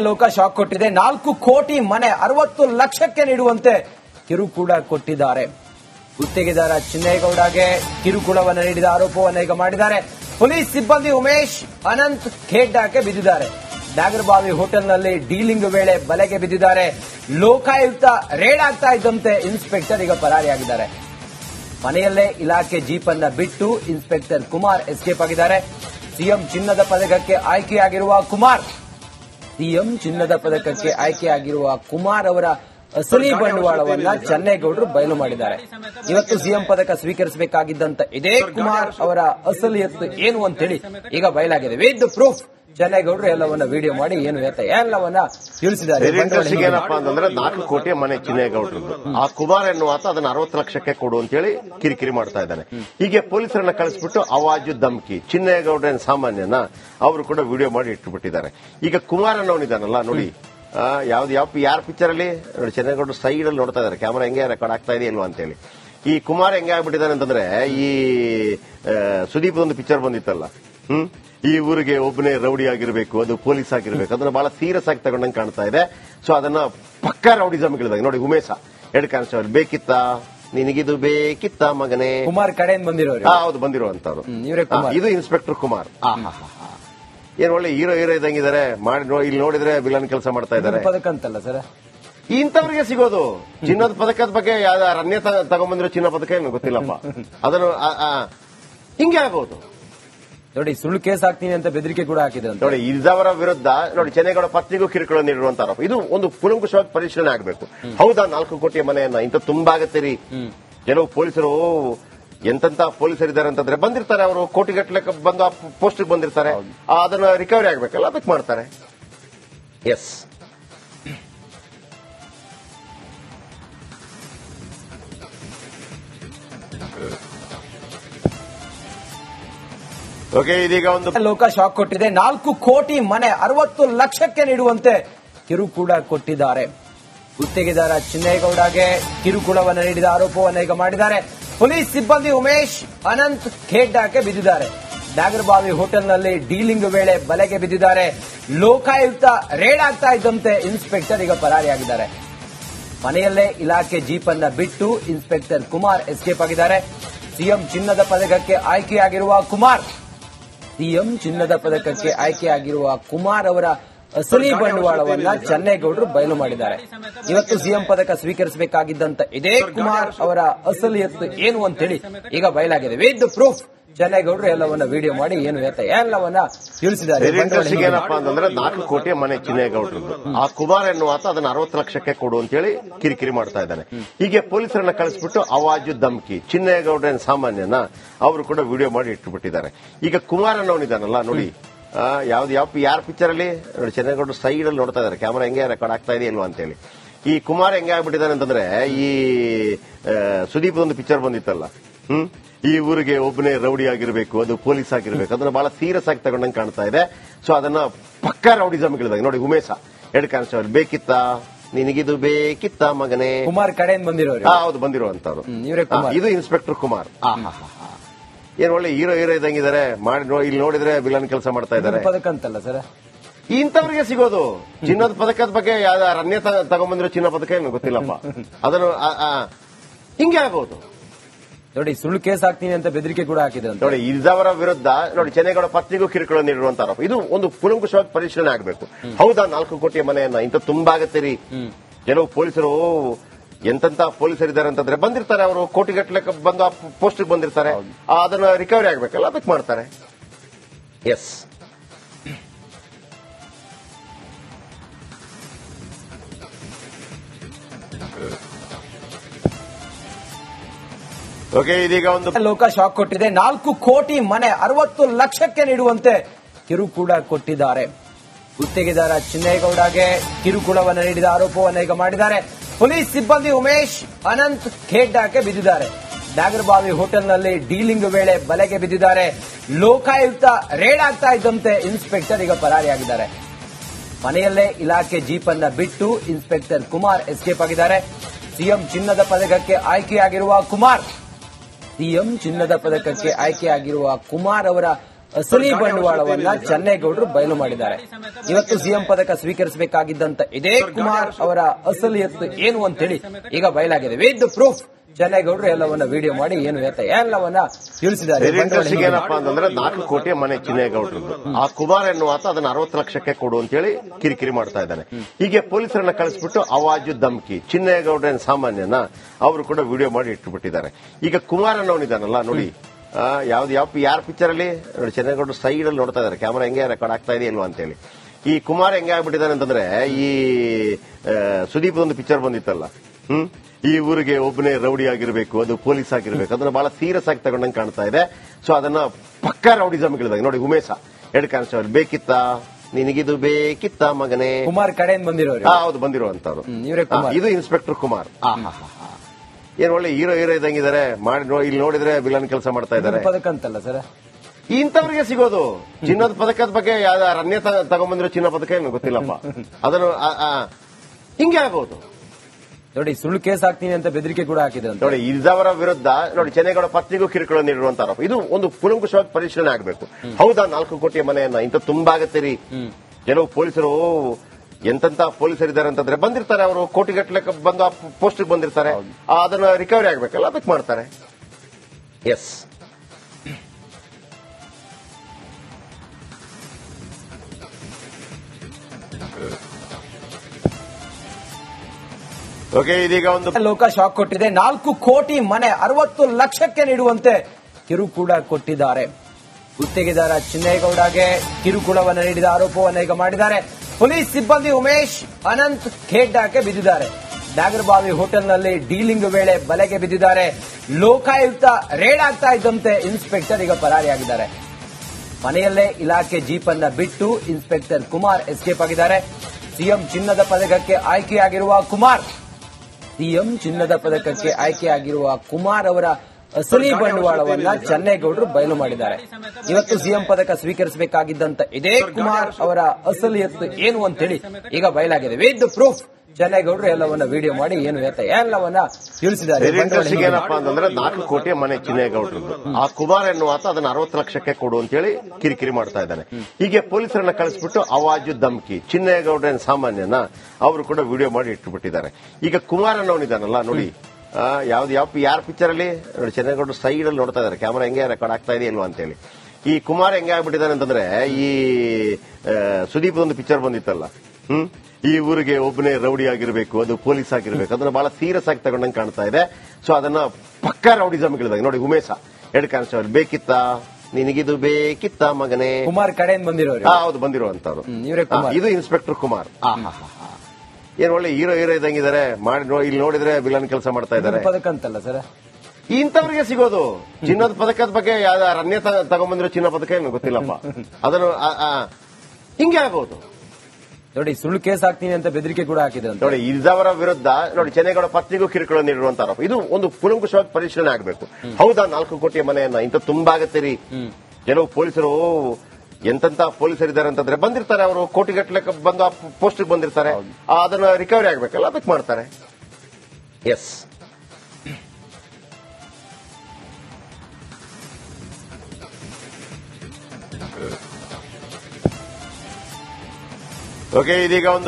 ಲೋಕ ಶಾಕ್ ಕೊಟ್ಟಿದೆ. ನಾಲ್ಕು ಕೋಟಿ ಮನೆ ಅರವತ್ತು ಲಕ್ಷಕ್ಕೆ ನೀಡುವಂತೆ ಕಿರುಕುಳ ಕೊಟ್ಟಿದ್ದಾರೆ. ಗುತ್ತಿಗೆದಾರ ಚಿನ್ನೇಗೌಡಗೆ ಕಿರುಕುಳವನ್ನು ನೀಡಿದ ಆರೋಪವನ್ನು ಈಗ ಮಾಡಿದ್ದಾರೆ. ಪೊಲೀಸ್ ಸಿಬ್ಬಂದಿ ಉಮೇಶ್, ಅನಂತ್ ಖೇಡ್ಡಾಕ್ಕೆ ಬಿದ್ದಿದ್ದಾರೆ. ನಾಗರಬಾವಿ ಹೋಟೆಲ್ನಲ್ಲಿ ಡೀಲಿಂಗ್ ವೇಳೆ ಬಲೆಗೆ ಬಿದ್ದಿದ್ದಾರೆ. ಲೋಕಾಯುಕ್ತ ರೇಡ್ ಆಗ್ತಾ ಇದ್ದಂತೆ ಇನ್ಸ್ಪೆಕ್ಟರ್ ಈಗ ಪರಾರಿಯಾಗಿದ್ದಾರೆ. ಮನೆಯಲ್ಲೇ ಇಲಾಖೆ ಜೀಪ್ ಅನ್ನ ಬಿಟ್ಟು ಇನ್ಸ್ಪೆಕ್ಟರ್ ಕುಮಾರ್ ಎಸ್ಕೇಪ್ ಆಗಿದ್ದಾರೆ. ಸಿಎಂ ಚಿನ್ನದ ಪದಕಕ್ಕೆ ಆಯ್ಕೆಯಾಗಿರುವ ಕುಮಾರ್ ಸಿಎಂ ಚಿನ್ನದ ಪದಕಕ್ಕೆ ಆಯ್ಕೆಯಾಗಿರುವ ಕುಮಾರ್ ಅವರ ಅಸಲಿ ಬಂಡವಾಳವನ್ನ ಚೆನ್ನೈಗೌಡರು ಬಯಲು ಮಾಡಿದ್ದಾರೆ. ಇವತ್ತು ಸಿಎಂ ಪದಕ ಸ್ವೀಕರಿಸಬೇಕಾಗಿದ್ದಂತ ಇದೇ ಕುಮಾರ್ ಅವರ ಅಸಲಿಯತ್ತು ಏನು ಅಂತೇಳಿ ಈಗ ಬಯಲಾಗಿದೆ. ವಿತ್ ಪ್ರೂಫ್ ಚೆನ್ನೇಗೌಡರು ಎಲ್ಲವನ್ನ ವಿಡಿಯೋ ಮಾಡಿ ಏನು ಎಲ್ಲವನ್ನ ತಿಳಿಸಿದ್ದಾರೆ. ಏನಪ್ಪಾ ಅಂತಂದ್ರೆ ನಾಲ್ಕು ಕೋಟಿ ಮನೆ ಚಿನ್ನೇಗೌಡರದ್ದು. ಆ ಕುಮಾರ್ ಎನ್ನುವಾತ ಅದನ್ನ ಅರವತ್ತು ಲಕ್ಷಕ್ಕೆ ಕೊಡು ಅಂತ ಹೇಳಿ ಕಿರಿಕಿರಿ ಮಾಡ್ತಾ ಇದ್ದಾನೆ. ಹೀಗೆ ಪೊಲೀಸರನ್ನ ಕಳಿಸ್ಬಿಟ್ಟು ಅವಾಜು ಧಮಕಿ ಚಿನ್ನೇಗೌಡ ಏನ್ ಸಾಮಾನ್ಯನ ಅವರು ಕೂಡ ವಿಡಿಯೋ ಮಾಡಿ ಇಟ್ಟುಬಿಟ್ಟಿದ್ದಾರೆ ಈಗ ಕುಮಾರ್ ಅನ್ನೋನಿದ್ದಾನಲ್ಲ ನೋಡಿ. ಯಾವ್ದು ಯಾವ ಯಾರ ಪಿಕ್ಚರ್ ಅಲ್ಲಿ? ನೋಡಿ ಚೆನ್ನೇಗೌಡರು ಸೈಡ್ ಅಲ್ಲಿ ನೋಡ್ತಾ ಇದ್ದಾರೆ. ಕ್ಯಾಮರಾ ಹೆಂಗೆ ರೆಕಾರ್ಡ್ ಆಗ್ತಾ ಇದೆ ಇಲ್ವಾ ಅಂತೇಳಿ. ಈ ಕುಮಾರ್ ಹೆಂಗೆ ಆಗ್ಬಿಟ್ಟಿದ್ದಾನೆ ಅಂತಂದ್ರೆ ಈ ಸುದೀಪ್ ಒಂದು ಪಿಕ್ಚರ್ ಬಂದಿತ್ತಲ್ಲ. ಹ್ಮ್? ಈ ಊರಿಗೆ ಒಬ್ಬನೇ ರೌಡಿ ಆಗಿರಬೇಕು ಅದು ಪೊಲೀಸ್ ಆಗಿರಬೇಕು ಅದನ್ನ ಬಹಳ ಸೀರಿಯಸ್ ಆಗಿ ತಗೊಂಡಂಗೆ ಕಾಣ್ತಾ ಇದೆ. ಸೊ ಅದನ್ನ ಪಕ್ಕಾ ರೌಡಿಸಮ್ ಗಳಿದಾಗ ನೋಡಿ ಉಮೇಶ ಹೆಡ್ ಕಾನ್ಸ್ಟೇಬಲ್ ಬೇಕಿತ್ತಾ? ನಿನಗಿದು ಬೇಕಿತ್ತಾ ಮಗನೇ? ಕುಮಾರ್ ಕಡೆಯಿಂದ ಬಂದಿರೋರು. ಹೌದು ಬಂದಿರುವಂತವ್ರು ಇದು ಇನ್ಸ್ಪೆಕ್ಟರ್ ಕುಮಾರ್. ಏನ್ ಒಳ್ಳೆ ಹೀರೋ ಹೀರೋ ಇದ್ದಂಗಿದ್ದಾರೆ ಮಾಡಿ ಇಲ್ಲಿ ನೋಡಿದ್ರೆ ವಿಲನ್ ಕೆಲಸ ಮಾಡ್ತಾ ಇದ್ದಾರೆ ಪದಕ ಅಂತಲ್ಲ ಸರ್? ಇಂಥವ್ರಿಗೆ ಸಿಗೋದು. ಚಿನ್ನದ ಪದಕದ ಬಗ್ಗೆ ಯಾವ್ದು ರನ್ಯ ತಗೊಂಡ್ಬಂದಿರೋ ಚಿನ್ನ ಪದಕ ಏನು ಗೊತ್ತಿಲ್ಲಪ್ಪ. ಅದನ್ನು ಹಿಂಗೆ ಆಗೋದು ನೋಡಿ ಸುಳ್ಳು ಕೇಸ್ ಹಾಕ್ತೀನಿ ಅಂತ ಬೆದರಿಕೆ ಕೂಡ ಹಾಕಿದ್ರು ನೋಡಿ ಇದವರ ವಿರುದ್ಧ ನೋಡಿ ಚೆನ್ನೈಗೌಡ ಪತ್ನಿಗೂ ಕಿರುಕುಳ ನೀಡಿರುವಂತ ಆರೋಪ. ಇದು ಒಂದು ಕೂಲಂಕುಷವಾಗಿ ಪರಿಶೀಲನೆ ಆಗಬೇಕು. ಹೌದಾ ನಾಲ್ಕು ಕೋಟಿಯ ಮನೆಯನ್ನ ಇಂಥ ತುಂಬಾ ಆಗತ್ತೆ ರೀ ಕೆಲವು ಪೊಲೀಸರು ಎಂತೆಂತ ಪೊಲೀಸರಿದ್ದಾರೆ ಅಂತಂದ್ರೆ ಬಂದಿರ್ತಾರೆ ಅವರು ಕೋಟಿಗಟ್ಟಲೆ ಬಂದು ಆ ಪೋಸ್ಟ್ ಬಂದಿರ್ತಾರೆ. ಅದನ್ನ ರಿಕವರಿ ಆಗ್ಬೇಕಲ್ಲ ಅದಕ್ಕೆ ಮಾಡ್ತಾರೆ. ಎಸ್ ಓಕೆ ಇದೀಗ ಒಂದು ಲೋಕ ಶಾಕ್ ಕೊಟ್ಟಿದೆ. ನಾಲ್ಕು ಕೋಟಿ ಮನೆ ಅರವತ್ತು ಲಕ್ಷಕ್ಕೆ ನೀಡುವಂತೆ ಕಿರುಕುಳ ಕೊಟ್ಟಿದ್ದಾರೆ. ಗುತ್ತಿಗೆದಾರ ಚಿನ್ನೇಗೌಡಗೆ ಕಿರುಕುಳವನ್ನು ನೀಡಿದ ಆರೋಪವನ್ನು ಈಗ ಮಾಡಿದ್ದಾರೆ. ಪೊಲೀಸ್ ಸಿಬ್ಬಂದಿ ಉಮೇಶ್, ಅನಂತ್ ಖೇಡ್ಡಾಕ್ಕೆ ಬಿದ್ದಿದ್ದಾರೆ. ನಾಗರಬಾವಿ ಹೋಟೆಲ್ನಲ್ಲಿ ಡೀಲಿಂಗ್ ವೇಳೆ ಬಲೆಗೆ ಬಿದ್ದಿದ್ದಾರೆ. ಲೋಕಾಯುಕ್ತ ರೇಡ್ ಆಗ್ತಾ ಇದ್ದಂತೆ ಇನ್ಸ್ಪೆಕ್ಟರ್ ಈಗ ಪರಾರಿಯಾಗಿದ್ದಾರೆ. ಮನೆಯಲ್ಲೇ ಇಲಾಖೆ ಜೀಪ್ ಬಿಟ್ಟು ಇನ್ಸ್ಪೆಕ್ಟರ್ ಕುಮಾರ್ ಎಸ್ಕೇಪ್ ಆಗಿದ್ದಾರೆ. ಸಿಎಂ ಚಿನ್ನದ ಪದಕಕ್ಕೆ ಆಯ್ಕೆಯಾಗಿರುವ ಕುಮಾರ್ ಸಿಎಂ ಚಿನ್ನದ ಪದಕಕ್ಕೆ ಆಯ್ಕೆಯಾಗಿರುವ ಕುಮಾರ್ ಅವರ ಅಸಲಿ ಬಂಡವಾಳವನ್ನ ಚೆನ್ನೈಗೌಡರು ಬಯಲು ಮಾಡಿದ್ದಾರೆ. ಇವತ್ತು ಸಿಎಂ ಪದಕ ಸ್ವೀಕರಿಸಬೇಕಾಗಿದ್ದಂತ ಇದೇ ಕುಮಾರ್ ಅವರ ಅಸಲಿಯತ್ತು ಏನು ಅಂತೇಳಿ ಈಗ ಬಯಲಾಗಿದೆ. ವಿತ್ ಪ್ರೂಫ್ ಚೆನ್ನೇಗೌಡರು ಎಲ್ಲವನ್ನ ವಿಡಿಯೋ ಮಾಡಿ ಏನು ಎಲ್ಲವನ್ನ ತಿಳಿಸಿದ್ದಾರೆ. ಏನಪ್ಪಾ ಅಂತಂದ್ರೆ ನಾಲ್ಕು ಕೋಟಿ ಮನೆ ಚಿನ್ನೇಗೌಡರದ್ದು. ಆ ಕುಮಾರ್ ಎನ್ನುವಾತ ಅದನ್ನ ಅರವತ್ತು ಲಕ್ಷಕ್ಕೆ ಕೊಡು ಅಂತ ಹೇಳಿ ಕಿರಿಕಿರಿ ಮಾಡ್ತಾ ಇದ್ದಾನೆ. ಹೀಗೆ ಪೊಲೀಸರನ್ನ ಕಳಿಸ್ಬಿಟ್ಟು ಅವಾಜು ಧಮಕಿ ಚಿನ್ನೇಗೌಡ ಏನ್ ಸಾಮಾನ್ಯನ ಅವರು ಕೂಡ ವಿಡಿಯೋ ಮಾಡಿ ಇಟ್ಟುಬಿಟ್ಟಿದ್ದಾರೆ ಈಗ ಕುಮಾರ್ ಅನ್ನೋನಿದ್ದಾನಲ್ಲ ನೋಡಿ. ಯಾವ್ದು ಯಾವ ಯಾರ ಪಿಕ್ಚರ್ ಅಲ್ಲಿ? ನೋಡಿ ಚೆನ್ನೇಗೌಡರು ಸೈಡ್ ಅಲ್ಲಿ ನೋಡ್ತಾ ಇದ್ದಾರೆ. ಕ್ಯಾಮರಾ ಹೆಂಗೆ ರೆಕಾರ್ಡ್ ಆಗ್ತಾ ಇದೆ ಇಲ್ವಾ ಅಂತೇಳಿ. ಈ ಕುಮಾರ್ ಹೆಂಗೆ ಆಗ್ಬಿಟ್ಟಿದ್ದಾನೆ ಅಂತಂದ್ರೆ ಈ ಸುದೀಪ್ ಒಂದು ಪಿಕ್ಚರ್ ಬಂದಿತ್ತಲ್ಲ. ಹ್ಮ್? ಈ ಊರಿಗೆ ಒಬ್ಬನೇ ರೌಡಿ ಆಗಿರಬೇಕು ಅದು ಪೊಲೀಸ್ ಆಗಿರಬೇಕು ಅದನ್ನ ಬಹಳ ಸೀರಿಯಸ್ ಆಗಿ ತಗೊಂಡಂಗೆ ಕಾಣ್ತಾ ಇದೆ. ಸೊ ಅದನ್ನ ಪಕ್ಕಾ ರೌಡಿಸಮ್ ಗಳಿದಾಗ ನೋಡಿ ಉಮೇಶ ಹೆಡ್ ಕಾನ್ಸ್ಟೇಬಲ್ ಬೇಕಿತ್ತಾ? ನಿನಗಿದು ಬೇಕಿತ್ತಾ ಮಗನೇ? ಕುಮಾರ್ ಕಡೆಯಿಂದ ಬಂದಿರೋರು. ಹೌದು ಬಂದಿರುವಂತವ್ರು ಇದು ಇನ್ಸ್ಪೆಕ್ಟರ್ ಕುಮಾರ್. ಏನ್ ಒಳ್ಳೆ ಹೀರೋ ಹೀರೋ ಇದ್ದಂಗಿದ್ದಾರೆ ಮಾಡಿ ಇಲ್ಲಿ ನೋಡಿದ್ರೆ ವಿಲನ್ ಕೆಲಸ ಮಾಡ್ತಾ ಇದ್ದಾರೆ ಪದಕ ಅಂತಲ್ಲ ಸರ್? ಇಂಥವ್ರಿಗೆ ಸಿಗೋದು. ಚಿನ್ನದ ಪದಕದ ಬಗ್ಗೆ ಯಾವ್ದು ರನ್ಯ ತಗೊಂಡ್ಬಂದಿರೋ ಚಿನ್ನ ಪದಕ ಏನು ಗೊತ್ತಿಲ್ಲಪ್ಪ. ಅದನ್ನು ಹಿಂಗೆ ಆಗೋದು ನೋಡಿ ಸುಳ್ಳು ಕೇಸ್ ಹಾಕ್ತೀನಿ ಅಂತ ಬೆದರಿಕೆ ಕೂಡ ಹಾಕಿದ್ರು ನೋಡಿ ಇದವರ ವಿರುದ್ಧ ನೋಡಿ ಚೆನ್ನೈಗೌಡ ಪತ್ನಿಗೂ ಕಿರುಕುಳ ನೀಡಿರುವಂತ ಆರೋಪ. ಇದು ಒಂದು ಕೂಲಂಕುಷವಾಗಿ ಪರಿಶೀಲನೆ ಆಗಬೇಕು. ಹೌದಾ ನಾಲ್ಕು ಕೋಟಿಯ ಮನೆಯನ್ನ ಇಂಥ ತುಂಬಾ ಆಗತ್ತೆ ರೀ ಕೆಲವು ಪೊಲೀಸರು ಎಂತೆಂತ ಪೊಲೀಸರಿದ್ದಾರೆ ಅಂತಂದ್ರೆ ಬಂದಿರ್ತಾರೆ ಅವರು ಕೋಟಿಗಟ್ಟಲೆ ಬಂದು ಆ ಪೋಸ್ಟ್ ಬಂದಿರ್ತಾರೆ. ಅದನ್ನ ರಿಕವರಿ ಆಗ್ಬೇಕಲ್ಲ ಅದಕ್ಕೆ ಮಾಡ್ತಾರೆ. ಎಸ್ ಓಕೆ ಇದೀಗ ಒಂದು ಲೋಕ ಶಾಕ್ ಕೊಟ್ಟಿದೆ. ನಾಲ್ಕು ಕೋಟಿ ಮನೆ ಅರವತ್ತು ಲಕ್ಷಕ್ಕೆ ನೀಡುವಂತೆ ಕಿರುಕುಳ ಕೊಟ್ಟಿದ್ದಾರೆ. ಗುತ್ತಿಗೆದಾರ ಚಿನ್ನೇಗೌಡಗೆ ಕಿರುಕುಳವನ್ನು ನೀಡಿದ ಆರೋಪವನ್ನು ಈಗ ಮಾಡಿದ್ದಾರೆ. ಪೊಲೀಸ್ ಸಿಬ್ಬಂದಿ ಉಮೇಶ್, ಅನಂತ್ ಖೇಡ್ಡಾಕ್ಕೆ ಬಿದ್ದಿದ್ದಾರೆ. ನಾಗರಬಾವಿ ಹೋಟೆಲ್ನಲ್ಲಿ ಡೀಲಿಂಗ್ ವೇಳೆ ಬಲೆಗೆ ಬಿದ್ದಿದ್ದಾರೆ. ಲೋಕಾಯುಕ್ತ ರೇಡ್ ಆಗ್ತಾ ಇದ್ದಂತೆ ಇನ್ಸ್ಪೆಕ್ಟರ್ ಈಗ ಪರಾರಿಯಾಗಿದ್ದಾರೆ. ಮನೆಯಲ್ಲೇ ಇಲಾಖೆ ಜೀಪ್ ಬಿಟ್ಟು ಇನ್ಸ್ಪೆಕ್ಟರ್ ಕುಮಾರ್ ಎಸ್ಕೇಪ್ ಆಗಿದ್ದಾರೆ. ಸಿಎಂ ಚಿನ್ನದ ಪದಕಕ್ಕೆ ಆಯ್ಕೆಯಾಗಿರುವ ಕುಮಾರ್ ಸಿಎಂ ಚಿನ್ನದ ಪದಕಕ್ಕೆ ಆಯ್ಕೆಯಾಗಿರುವ ಕುಮಾರ್ ಅವರ ಅಸಲಿ ಬಂಡವಾಳವನ್ನ ಚೆನ್ನೈಗೌಡರು ಬಯಲು ಮಾಡಿದ್ದಾರೆ. ಇವತ್ತು ಸಿಎಂ ಪದಕ ಸ್ವೀಕರಿಸಬೇಕಾಗಿದ್ದಂತ ಇದೇ ಕುಮಾರ್ ಅವರ ಅಸಲಿಯತ್ತು ಏನು ಅಂತೇಳಿ ಈಗ ಬಯಲಾಗಿದೆ. ವಿತ್ ಪ್ರೂಫ್ ಚೆನ್ನೈಗೌಡರು ಎಲ್ಲವನ್ನ ವಿಡಿಯೋ ಮಾಡಿ ಏನು ಎಲ್ಲವನ್ನ ತಿಳಿಸಿದ್ದಾರೆ. ಏನಪ್ಪಾ ಅಂತಂದ್ರೆ ನಾಲ್ಕು ಕೋಟಿ ಮನೆ ಚಿನ್ನೇಗೌಡರದ್ದು. ಆ ಕುಮಾರ್ ಎನ್ನುವಾತ ಅದನ್ನ ಅರವತ್ತು ಲಕ್ಷಕ್ಕೆ ಕೊಡು ಅಂತ ಹೇಳಿ ಕಿರಿಕಿರಿ ಮಾಡ್ತಾ ಇದ್ದಾನೆ. ಹೀಗೆ ಪೊಲೀಸರನ್ನ ಕಳಿಸ್ಬಿಟ್ಟು ಅವಾಜು ಧಮಕಿ ಚಿನ್ನೇಗೌಡ ಸಾಮಾನ್ಯನ ಅವರು ಕೂಡ ವಿಡಿಯೋ ಮಾಡಿ ಇಟ್ಟುಬಿಟ್ಟಿದ್ದಾರೆ ಈಗ ಕುಮಾರ್ ಅನ್ನೋನಿದ್ದಾನಲ್ಲ ನೋಡಿ. ಯಾವ್ದು ಯಾವ ಯಾರ ಪಿಕ್ಚರ್ ಅಲ್ಲಿ? ನೋಡಿ ಚೆನ್ನೈಗೌಡರು ಸೈಡ್ ಅಲ್ಲಿ ನೋಡ್ತಾ ಇದ್ದಾರೆ. ಕ್ಯಾಮರಾ ಹೆಂಗೆ ರೆಕಾರ್ಡ್ ಆಗ್ತಾ ಇದೆ ಇಲ್ವಾ ಅಂತೇಳಿ. ಈ ಕುಮಾರ್ ಹೆಂಗೆ ಆಗ್ಬಿಟ್ಟಿದ್ದಾನೆ ಅಂತಂದ್ರೆ ಈ ಸುದೀಪ್ ಒಂದು ಪಿಕ್ಚರ್ ಬಂದಿತ್ತಲ್ಲ. ಹ್ಮ್? ಈ ಊರಿಗೆ ಒಬ್ಬನೇ ರೌಡಿ ಆಗಿರಬೇಕು ಅದು ಪೊಲೀಸ್ ಆಗಿರಬೇಕು ಅದನ್ನ ಬಹಳ ಸೀರಿಯಸ್ ಆಗಿ ತಗೊಂಡಂಗೆ ಕಾಣ್ತಾ ಇದೆ. ಸೊ ಅದನ್ನ ಪಕ್ಕಾ ರೌಡಿಸಮ್ ಗಳಿದಾಗ ನೋಡಿ ಉಮೇಶ ಹೆಡ್ ಕಾನ್ಸ್ಟೇಬಲ್ ಬೇಕಿತ್ತಾ? ನಿನಗಿದು ಬೇಕಿತ್ತಾ ಮಗನೇ? ಕುಮಾರ್ ಕಡೆಯಿಂದ ಬಂದಿರೋರು. ಹೌದು ಬಂದಿರುವಂತವ್ರು ಇದು ಇನ್ಸ್ಪೆಕ್ಟರ್ ಕುಮಾರ್. ಏನ್ ಒಳ್ಳೆ ಹೀರೋ ಹೀರೋ ಇದ್ದಂಗಿದ್ದಾರೆ ಮಾಡಿ ಇಲ್ಲಿ ನೋಡಿದ್ರೆ ವಿಲನ್ ಕೆಲಸ ಮಾಡ್ತಾ ಇದ್ದಾರೆ ಪದಕ ಅಂತಲ್ಲ ಸರ್? ಇಂಥವ್ರಿಗೆ ಸಿಗೋದು. ಚಿನ್ನದ ಪದಕದ ಬಗ್ಗೆ ಯಾವ್ದು ರನ್ಯ ತಗೊಂಡ್ಬಂದಿರೋ ಚಿನ್ನ ಪದಕ ಏನು ಗೊತ್ತಿಲ್ಲಪ್ಪ. ಅದನ್ನು ಹಿಂಗೆ ಆಗೋದು ನೋಡಿ ಸುಳ್ಳು ಕೇಸ್ ಹಾಕ್ತೀನಿ ಅಂತ ಬೆದರಿಕೆ ಕೂಡ ಹಾಕಿದ್ರು ನೋಡಿ ಇದ್ದವರ ವಿರುದ್ಧ ನೋಡಿ ಚೆನ್ನೈಗೌಡ ಪತ್ನಿಗೂ ಕಿರುಕುಳ ನೀಡಿರುವಂತ ಆರೋಪ. ಇದು ಒಂದು ಕೂಲಂಕುಷವಾಗಿ ಪರಿಶೀಲನೆ ಆಗಬೇಕು. ಹೌದಾ ನಾಲ್ಕು ಕೋಟಿಯ ಮನೆಯನ್ನ ಇಂಥ ತುಂಬಾ ಆಗತ್ತೆ ರೀ ಕೆಲವು ಪೊಲೀಸರು ಎಂತೆಂತ ಪೊಲೀಸರಿದ್ದಾರೆ ಅಂತಂದ್ರೆ ಬಂದಿರ್ತಾರೆ ಅವರು ಕೋಟಿಗಟ್ಟಲೆ ಬಂದು ಆ ಪೋಸ್ಟ್ ಬಂದಿರ್ತಾರೆ. ಅದನ್ನ ರಿಕವರಿ ಆಗ್ಬೇಕಲ್ಲ ಅದಕ್ಕೆ ಮಾಡ್ತಾರೆ. ಎಸ್ ಓಕೆ ಇದೀಗ ಒಂದು ಲೋಕ ಶಾಕ್ ಕೊಟ್ಟಿದೆ. ನಾಲ್ಕು ಕೋಟಿ ಮನೆ ಅರವತ್ತು ಲಕ್ಷಕ್ಕೆ ನೀಡುವಂತೆ ಕಿರುಕುಳ ಕೊಟ್ಟಿದ್ದಾರೆ. ಗುತ್ತಿಗೆದಾರ ಚಿನ್ನೇಗೌಡಗೆ ಕಿರುಕುಳವನ್ನು ನೀಡಿದ ಆರೋಪವನ್ನು ಈಗ ಮಾಡಿದ್ದಾರೆ. ಪೊಲೀಸ್ ಸಿಬ್ಬಂದಿ ಉಮೇಶ್, ಅನಂತ್ ಖೇಡ್ಡಾಕ್ಕೆ ಬಿದ್ದಿದ್ದಾರೆ. ನಾಗರಬಾವಿ ಹೋಟೆಲ್ನಲ್ಲಿ ಡೀಲಿಂಗ್ ವೇಳೆ ಬಲೆಗೆ ಬಿದ್ದಿದ್ದಾರೆ. ಲೋಕಾಯುಕ್ತ ರೇಡ್ ಆಗ್ತಾ ಇದ್ದಂತೆ ಇನ್ಸ್ಪೆಕ್ಟರ್ ಈಗ ಪರಾರಿಯಾಗಿದ್ದಾರೆ. ಮನೆಯಲ್ಲೇ ಇಲಾಖೆ ಜೀಪ್ ಬಿಟ್ಟು ಇನ್ಸ್ಪೆಕ್ಟರ್ ಕುಮಾರ್ ಎಸ್ಕೇಪ್ ಆಗಿದ್ದಾರೆ. ಸಿಎಂ ಚಿನ್ನದ ಪದಕಕ್ಕೆ ಆಯ್ಕೆಯಾಗಿರುವ ಕುಮಾರ್ ಸಿಎಂ ಚಿನ್ನದ ಪದಕಕ್ಕೆ ಆಯ್ಕೆಯಾಗಿರುವ ಕುಮಾರ್ ಅವರ ಅಸಲಿ ಬಂಡವಾಳವನ್ನ ಚೆನ್ನೈಗೌಡರು ಬಯಲು ಮಾಡಿದ್ದಾರೆ. ಇವತ್ತು ಸಿಎಂ ಪದಕ ಸ್ವೀಕರಿಸಬೇಕಾಗಿದ್ದಂತ ಇದೇ ಕುಮಾರ್ ಅವರ ಅಸಲಿಯತ್ತು ಏನು ಅಂತೇಳಿ ಈಗ ಬಯಲಾಗಿದೆ. ವಿತ್ ಪ್ರೂಫ್ ಚೆನ್ನೈಗೌಡರು ಎಲ್ಲವನ್ನ ವಿಡಿಯೋ ಮಾಡಿ ಏನು ಎಲ್ಲವನ್ನ ತಿಳಿಸಿದ್ದಾರೆ. ಏನಪ್ಪಾ ಅಂತಂದ್ರೆ ನಾಲ್ಕು ಕೋಟಿ ಮನೆ ಚಿನ್ನೇಗೌಡರದ್ದು. ಆ ಕುಮಾರ್ ಎನ್ನುವಾತ ಅದನ್ನ ಅರವತ್ತು ಲಕ್ಷಕ್ಕೆ ಕೊಡು ಅಂತ ಹೇಳಿ ಕಿರಿಕಿರಿ ಮಾಡ್ತಾ ಇದ್ದಾನೆ. ಹೀಗೆ ಪೊಲೀಸರನ್ನ ಕಳಿಸ್ಬಿಟ್ಟು ಅವಾಜು ಧಮಕಿ ಚಿನ್ನೇಗೌಡ ಸಾಮಾನ್ಯನ ಅವರು ಕೂಡ ವಿಡಿಯೋ ಮಾಡಿ ಇಟ್ಟುಬಿಟ್ಟಿದ್ದಾರೆ ಈಗ ಕುಮಾರ್ ಅನ್ನೋನಿದ್ದಾನಲ್ಲ ನೋಡಿ. ಯಾವ್ದು ಯಾವ ಯಾರ ಪಿಕ್ಚರ್ ಅಲ್ಲಿ? ನೋಡಿ ಚೆನ್ನೈಗೌಡರು ಸೈಡ್ ಅಲ್ಲಿ ನೋಡ್ತಾ ಇದ್ದಾರೆ. ಕ್ಯಾಮರಾ ಹೆಂಗೆ ರೆಕಾರ್ಡ್ ಆಗ್ತಾ ಇದೆ ಇಲ್ವಾ ಅಂತೇಳಿ. ಈ ಕುಮಾರ್ ಹೆಂಗೆ ಆಗ್ಬಿಟ್ಟಿದ್ದಾನೆ ಅಂತಂದ್ರೆ ಈ ಸುದೀಪ್ ಒಂದು ಪಿಕ್ಚರ್ ಬಂದಿತ್ತಲ್ಲ. ಹ್ಮ್? ಈ ಊರಿಗೆ ಒಬ್ಬನೇ ರೌಡಿ ಆಗಿರಬೇಕು ಅದು ಪೊಲೀಸ್ ಆಗಿರಬೇಕು ಅದನ್ನ ಬಹಳ ಸೀರಿಯಸ್ ಆಗಿ ತಗೊಂಡಂಗೆ ಕಾಣ್ತಾ ಇದೆ. ಸೊ ಅದನ್ನ ಪಕ್ಕಾ ರೌಡಿಸಮ್ ಗಳಿದಾಗ ನೋಡಿ ಉಮೇಶ ಹೆಡ್ ಕಾನ್ಸ್ಟೇಬಲ್ ಬೇಕಿತ್ತಾ? ನಿನಗಿದು ಬೇಕಿತ್ತಾ ಮಗನೇ? ಕುಮಾರ್ ಕಡೆಯಿಂದ ಬಂದಿರೋರು. ಹೌದು ಬಂದಿರುವಂತವ್ರು ಇದು ಇನ್ಸ್ಪೆಕ್ಟರ್ ಕುಮಾರ್. ಏನ್ ಒಳ್ಳೆ ಹೀರೋ ಹೀರೋ ಇದ್ದಂಗಿದ್ದಾರೆ ಮಾಡಿ ಇಲ್ಲಿ ನೋಡಿದ್ರೆ ವಿಲನ್ ಕೆಲಸ ಮಾಡ್ತಾ ಇದ್ದಾರೆ ಪದಕ ಅಂತಲ್ಲ ಸರ್? ಇಂಥವ್ರಿಗೆ ಸಿಗೋದು. ಚಿನ್ನದ ಪದಕದ ಬಗ್ಗೆ ಯಾವ್ದು ರನ್ಯ ತಗೊಂಡ್ಬಂದಿರೋ ಚಿನ್ನ ಪದಕ ಏನು ಗೊತ್ತಿಲ್ಲಪ್ಪ. ಅದನ್ನು ಹಿಂಗೆ ಆಗೋದು ನೋಡಿ ಸುಳ್ಳು ಕೇಸ್ ಹಾಕ್ತೀನಿ ಅಂತ ಬೆದರಿಕೆ ಕೂಡ ಹಾಕಿದ್ರು ನೋಡಿ ಇದ್ದವರ ವಿರುದ್ಧ ನೋಡಿ ಚೆನ್ನೈಗೌಡ ಪತ್ನಿಗೂ ಕಿರುಕುಳ ನೀಡಿರುವಂತ ಆರೋಪ. ಇದು ಒಂದು ಕೂಲಂಕುಷವಾಗಿ ಪರಿಶೀಲನೆ ಆಗಬೇಕು. ಹೌದಾ ನಾಲ್ಕು ಕೋಟಿಯ ಮನೆಯನ್ನ ಇಂಥ ತುಂಬಾ ಆಗತ್ತೆ ರೀ ಕೆಲವು ಪೊಲೀಸರು ಎಂತೆಂತ ಪೊಲೀಸರಿದ್ದಾರೆ ಅಂತಂದ್ರೆ ಬಂದಿರ್ತಾರೆ ಅವರು ಕೋಟಿಗಟ್ಟಲೆ ಬಂದು ಆ ಪೋಸ್ಟ್ ಬಂದಿರ್ತಾರೆ. ಅದನ್ನ ರಿಕವರಿ ಆಗ್ಬೇಕಲ್ಲ ಅದಕ್ಕೆ ಮಾಡ್ತಾರೆ. ಎಸ್ ಓಕೆ ಇದೀಗ ಒಂದು